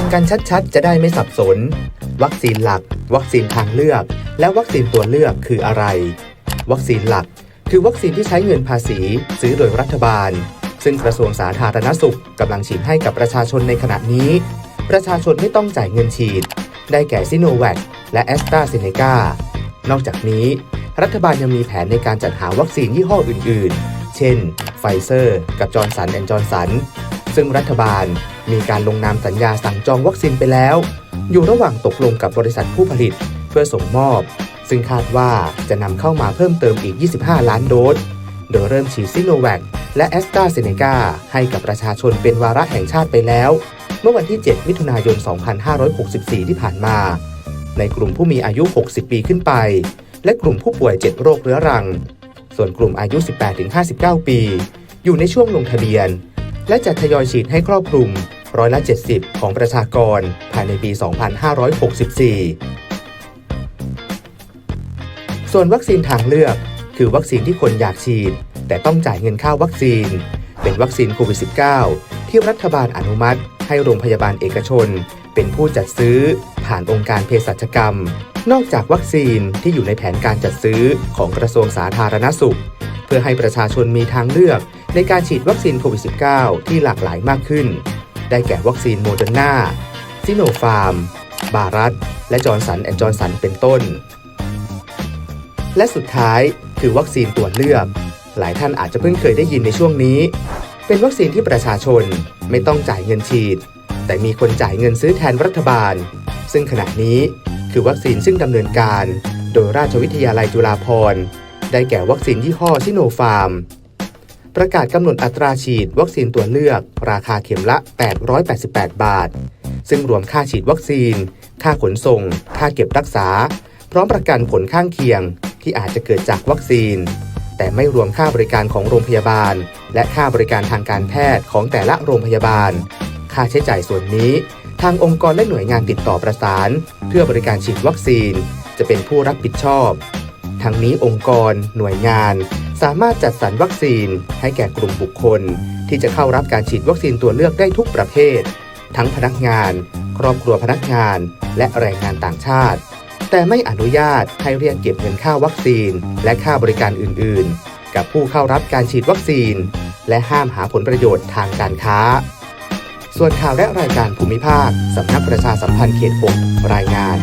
ฟังกันชัดๆ จะได้ไม่สับสน วัคซีนหลัก วัคซีนทางเลือก และวัคซีนตัวเลือกคืออะไร วัคซีนหลัก คือวัคซีนที่ใช้เงินภาษี ซื้อโดยรัฐบาล ซึ่งกระทรวงสาธารณสุขกำลังฉีดให้กับประชาชนในขณะนี้ ประชาชนไม่ต้องจ่ายเงินฉีด ได้แก่ซิโนแวคและแอสตราเซเนกานอกจากนี้ รัฐบาลยังมีแผนในการจัดหาวัคซีนยี่ห้ออื่น ๆ เช่น ไฟเซอร์ กับจอร์นสันแอนด์จอร์นสัน ซึ่งรัฐบาลมีการลงนามสัญญาสั่งจองวัคซีนไปแล้ว อยู่ระหว่างตกลงกับบริษัทผู้ผลิตเพื่อส่งมอบ ซึ่งคาดว่าจะนำเข้ามาเพิ่มเติมอีก 25 ล้านโดส โดยเริ่มฉีดซิโนแวคและแอสตราเซเนกาให้กับประชาชนเป็นวาระแห่งชาติไปแล้ว เมื่อวันที่ 7 มิถุนายน 2564 ที่ผ่านมา ในกลุ่มผู้มีอายุ 60 ปีขึ้นไป และกลุ่มผู้ป่วย 7 โรคเรื้อรัง ส่วนกลุ่มอายุ 18-59 ปี อยู่ในช่วงลงทะเบียน และจะทยอยฉีดให้ครอบคลุมร้อยละ 70 ของประชากรภายในปี 2564 ส่วนวัคซีนทางเลือก คือวัคซีนที่คนอยากฉีด แต่ต้องจ่ายเงินค่าวัคซีน เป็นวัคซีนโควิด -19 ที่รัฐบาลอนุมัติ ให้โรงพยาบาลเอกชน เป็นผู้จัดซื้อ ผ่านองค์การเภสัชกรรม นอกจากวัคซีนที่อยู่ในแผนการจัดซื้อของกระทรวงสาธารณสุข เพื่อให้ประชาชนมีทางเลือกในการฉีดวัคซีนโควิด -19 ที่หลากหลายมากขึ้น ได้แก่วัคซีนโมเดอร์นาซิโนฟาร์ม บารัสและจอร์นสันแอนด์จอร์นสันเป็นต้น และสุดท้ายคือวัคซีนตรวเลือก หลายท่านอาจจะเพิ่งเคยได้ยินในช่วงนี้ เป็นวัคซีนที่ประชาชนไม่ต้องจ่ายเงินฉีด แต่มีคนจ่ายเงินซื้อแทนรัฐบาล ซึ่งขณะนี้คือวัคซีนซึ่งดำเนินการ โดยราชวิทยาลัยจุฬาภรณ์ ได้แก่วัคซีนยี่ห้อซิโนฟาร์ม ประกาศกำหนดอัตราฉีดวัคซีนตัวเลือก ราคาเข็มละ 888 บาท ซึ่งรวมค่าฉีดวัคซีน ค่าขนส่ง ค่าเก็บรักษา พร้อมประกันผลข้างเคียงที่อาจจะเกิดจากวัคซีน แต่ไม่รวมค่าบริการของโรงพยาบาล และค่าบริการทางการแพทย์ของแต่ละโรงพยาบาล ค่าใช้จ่ายส่วนนี้ ทางองค์กรและหน่วยงานติดต่อประสาน เพื่อบริการฉีดวัคซีน จะเป็นผู้รับผิดชอบ ทั้งนี้องค์กร หน่วยงาน สามารถจัดสรรวัคซีน ให้แก่กลุ่มบุคคล ที่จะเข้ารับการฉีดวัคซีนตัวเลือกได้ทุกประเภท ทั้งพนักงาน ครอบครัวพนักงาน และแรงงานต่างชาติ แต่ไม่อนุญาตให้เรียกเก็บเงินค่าวัคซีน และค่าบริการอื่น ๆ กับผู้เข้ารับการฉีดวัคซีน และห้ามหาผลประโยชน์ทางการค้า ส่วนข่าวและรายการภูมิภาคสำนักประชาสัมพันธ์เขต 6 รายงาน